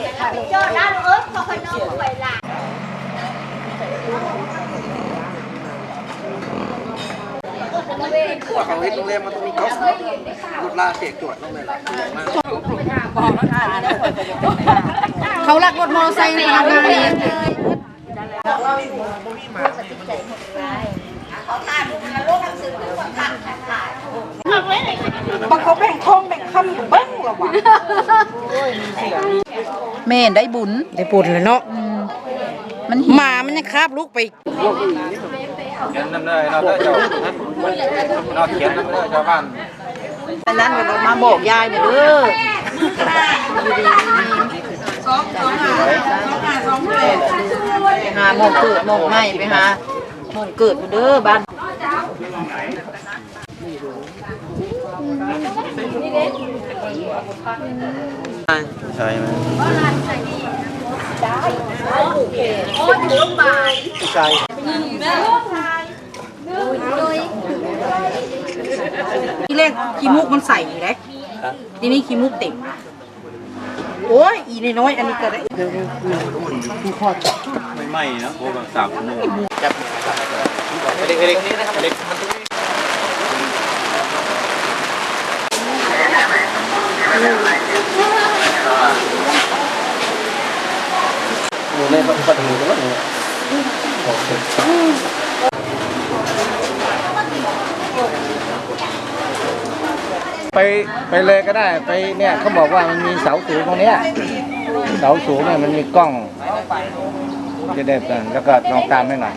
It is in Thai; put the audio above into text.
cho เขาที่โรงเรีมันต้องมีคอสุดล่าเสี่ยงจวดต้องเลยล่ะเขาหลักรถมอไซค์มาโรงเรียนเราไม่มีหมาเขาตายมันโลกทั้งสืบทั้งคนทันถ่ายบางเขแบ่งคทองแบ่งคำเบิ้งหละวะ แม่ได้บุญได้ปุ่นเลยเนาะมันหมามันยังคาบลูกไปเขียนน้ำได้เราได้เจ้าเราเขียนน้ำได้เจ้าบ้านอันนั้นก็มาบอกยายเนี่ยเด้อไปหาหมองเกิดหมองไม่ไปหาหมองเกิดเด้อบ้านใช่ไหมใช่ที่แรกขี้มุกมันใส่อยู่แล้วทีนี้ขี้มุกเต็มโอ้ยอีน้อยๆอันนี้ก็ได้ไม่ไหม้นะโอ้แบบสามชั่วโมงจับเล็กเล็กนี่นะครับเล็กมัน อยู่ในปัจจุบันนี้ก็เนี่ไปไปเลยก็ได้ไปเนี่ยเขาบอกว่ามันมีเสาสูงตรงเนี้ยเสาสูงเนี่ยมันมีกล้องจะได้กันแล้วก็ลองตามให้หน่อย